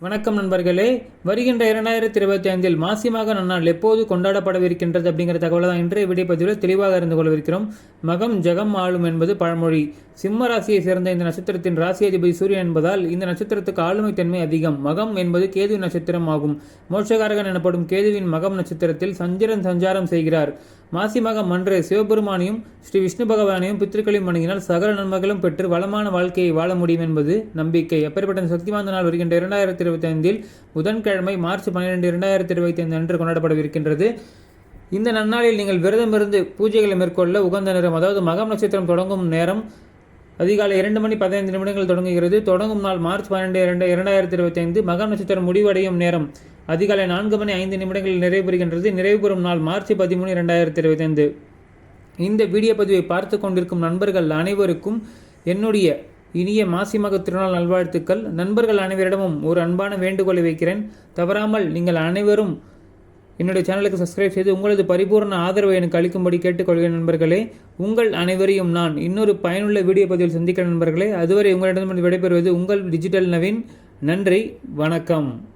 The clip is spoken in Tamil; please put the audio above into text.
வணக்கம் நண்பர்களே. வருகின்ற இரண்டாயிரத்தி இருபத்தி ஐந்தில் மாசி மாத நன்னாள் எப்போது கொண்டாடப்படவிருக்கின்றது அப்படிங்கிற தகவலை தான் இன்றைய விடைப்பதிவில் தெளிவாக அறிந்து கொள்ளவிருக்கிறோம். மகம் ஜெகம் ஆளும் என்பது பழமொழி. சிம்ம ராசியை சேர்ந்த இந்த நட்சத்திரத்தின் ராசி அதிபதி சூரியன் என்பதால் இந்த நட்சத்திரத்துக்கு ஆளுமை தன்மை அதிகம். மகம் என்பது கேது நட்சத்திரம் ஆகும். மோட்சகாரகன் எனப்படும் கேதுவின் மகம் நட்சத்திரத்தில் சந்திரன் சஞ்சாரம் செய்கிறார். மாசி மகம் அன்று சிவபெருமானையும் ஸ்ரீ விஷ்ணு பகவானையும் பித்திருக்களையும் வணங்கினால் சகல நன்மைகளும் பெற்று வளமான வாழ்க்கையை வாழ முடியும் என்பது நம்பிக்கை. எப்பேற்பட்ட சக்திவாய்ந்த நாள் வருகின்ற இரண்டாயிரத்தி இருபத்தி ஐந்தில் புதன்கிழமை மார்ச் பன்னிரெண்டு இரண்டாயிரத்தி இருபத்தி ஐந்து அன்று கொண்டாடப்படவிருக்கின்றது இந்த நன்னாளில் நீங்கள் விரதம் இருந்து பூஜைகளை மேற்கொள்ள உகந்த நேரம் அதாவது மகம் நட்சத்திரம் தொடங்கும் நேரம் அதிகாலை இரண்டு மணி பதினைந்து நிமிடங்கள் தொடங்குகிறது. தொடங்கும் நாள் மார்ச் பன்னெண்டு இரண்டு இரண்டாயிரத்தி இருபத்தி ஐந்து மக நட்சத்திரம் முடிவடையும் நேரம் அதிகாலை நான்கு மணி ஐந்து நிமிடங்களில் நிறைவு பெறுகின்றது நிறைவு பெறும் நாள் மார்ச் பதிமூணு இரண்டாயிரத்தி இருபத்தி ஐந்து இந்த வீடியோ பதிவை பார்த்து கொண்டிருக்கும் நண்பர்கள் அனைவருக்கும் என்னுடைய இனிய மாசி மக திருநாள் நல்வாழ்த்துக்கள். நண்பர்கள் அனைவரிடமும் ஒரு அன்பான வேண்டுகோளை வைக்கிறேன். தவறாமல் நீங்கள் அனைவரும் என்னுடைய சேனலுக்கு சப்ஸ்கிரைப் செய்து உங்களது பரிபூர்ண ஆதரவை எனக்கு அளிக்கும்படி கேட்டுக்கொள்கிறேன் நண்பர்களே. உங்கள் அனைவரையும் நான் இன்னொரு பயனுள்ள வீடியோ பதிவில் சந்திக்கிற நண்பர்களே. அதுவரை உங்களிடமிருந்து விடைபெறுவது உங்கள் டிஜிட்டல் நவீன். நன்றி வணக்கம்.